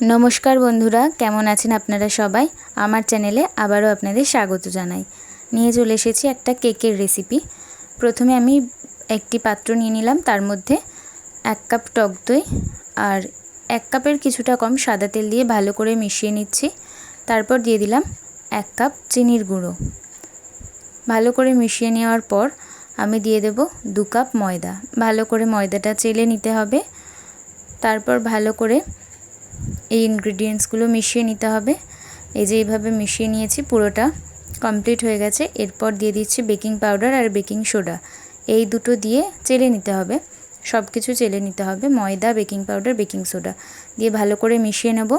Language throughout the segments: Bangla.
নমস্কার বন্ধুরা, কেমন আছেন আপনারা সবাই? আমার চ্যানেলে আবারও আপনাদের স্বাগত জানাই। নিয়ে চলে এসেছি একটা কেকের রেসিপি প্রথমে আমি একটি পাত্র নিয়ে নিলাম, তার মধ্যে এক কাপ টক দই আর এক কাপের কিছুটা কম সাদা তেল দিয়ে ভালো করে মিশিয়ে নিচ্ছি। তারপর দিয়ে দিলাম এক কাপ চিনির গুঁড়ো। ভালো করে মিশিয়ে নেওয়ার পর আমি দিয়ে দেব দু কাপ ময়দা। ভালো করে ময়দাটা চেলে নিতে হবে। তারপর ভালো করে এই ইনগ্রিডিয়েন্টসগুলো মিশিয়ে নিতে হবে। এই যে এইভাবে মিশিয়ে নিয়েছি, পুরোটা কমপ্লিট হয়ে গেছে। এরপর দিয়ে দিচ্ছি বেকিং পাউডার আর বেকিং সোডা এই দুটো দিয়ে চেলে নিতে হবে। সব কিছু চেলে নিতে হবে। ময়দা বেকিং পাউডার বেকিং সোডা দিয়ে ভালো করে মিশিয়ে নেব।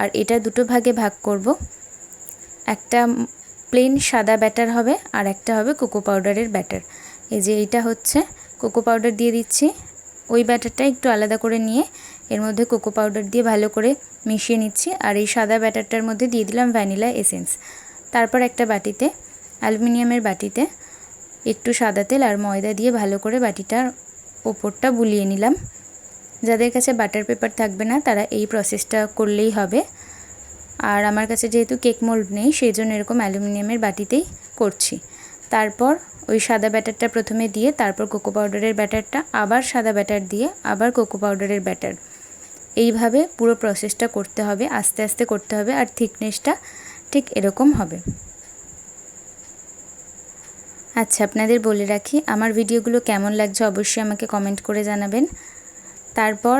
আর এটা দুটো ভাগে ভাগ করব। একটা প্লেন সাদা ব্যাটার হবে আর একটা হবে কোকো পাউডারের ব্যাটার এই যে এইটা হচ্ছে। কোকো পাউডার দিয়ে দিচ্ছি। ওই ব্যাটারটা একটু আলাদা করে নিয়ে এর মধ্যে কোকো পাউডার দিয়ে ভালো করে মিশিয়ে নিচ্ছি। আর এই সাদা ব্যাটারটার মধ্যে দিয়ে দিলাম ভ্যানিলা এসেন্স। তারপর একটা বাটিতে, অ্যালুমিনিয়ামের বাটিতে একটু সাদা তেল আর ময়দা দিয়ে ভালো করে বাটিটার ওপরটা বুলিয়ে নিলাম। যাদের কাছে বাটার পেপার থাকবে না, তারা এই প্রসেসটা করলেই হবে। আর আমার কাছে যেহেতু কেক মোল্ড নেই, সেই জন্য এরকম অ্যালুমিনিয়ামের বাটিতেই করছি। তারপর ওই সাদা ব্যাটারটা প্রথমে দিয়ে তারপর কোকো পাউডারের ব্যাটারটা, আবার সাদা ব্যাটার দিয়ে, আবার কোকো পাউডারের ব্যাটার। এইভাবে পুরো প্রসেসটা করতে হবে, আস্তে আস্তে করতে হবে আর থিকনেসটা ঠিক এরকম হবে। আচ্ছা আপনাদের বলে রাখি, আমার ভিডিওগুলো কেমন লাগছে অবশ্যই আমাকে কমেন্ট করে জানাবেন। তারপর,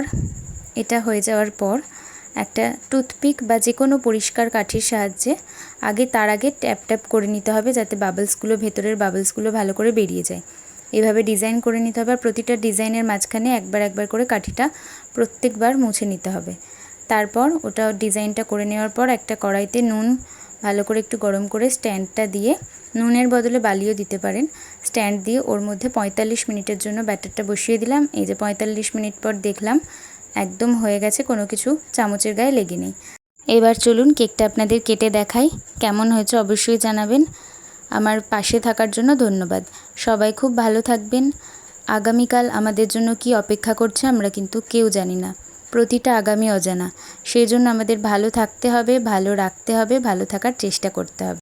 এটা হয়ে যাওয়ার পর একটা টুথপিক বা যে কোনো পরিষ্কার কাঠির সাহায্যে আগে তার আগে ট্যাপ ট্যাপ করে নিতে হবে যাতে বাবলসগুলো, ভেতরের বাবলসগুলো ভালো করে বেরিয়ে যায়। এভাবে ডিজাইন করে নিতে হবে আর প্রতিটা ডিজাইনের মাঝখানে একবার একবার করে কাঠিটা প্রত্যেকবার মুছে নিতে হবে। তারপর ওটা ডিজাইনটা করে নেওয়ার পর একটা কড়াইতে নুন, ভালো করে একটু গরম করে স্ট্যান্ডটা দিয়ে নুনের বদলে বালিও দিতে পারেন। স্ট্যান্ড দিয়ে ওর মধ্যে পঁয়তাল্লিশ মিনিটের জন্য ব্যাটারটা বসিয়ে দিলাম। এই যে পঁয়তাল্লিশ মিনিট পর দেখলাম একদম হয়ে গেছে, কোনো কিছু চামচের গায়ে লেগে নেই। এবার চলুন কেকটা আপনাদের কেটে দেখাই, কেমন হয়েছে অবশ্যই জানাবেন। আমার পাশে থাকার জন্য ধন্যবাদ। সবাই খুব ভালো থাকবেন। আগামীকাল আমাদের জন্য কি অপেক্ষা করছে আমরা কিন্তু কেউ জানি না। প্রতিটা আগামী অজানা। সেই জন্য আমাদের ভালো থাকতে হবে, ভালো রাখতে হবে, ভালো থাকার চেষ্টা করতে হবে।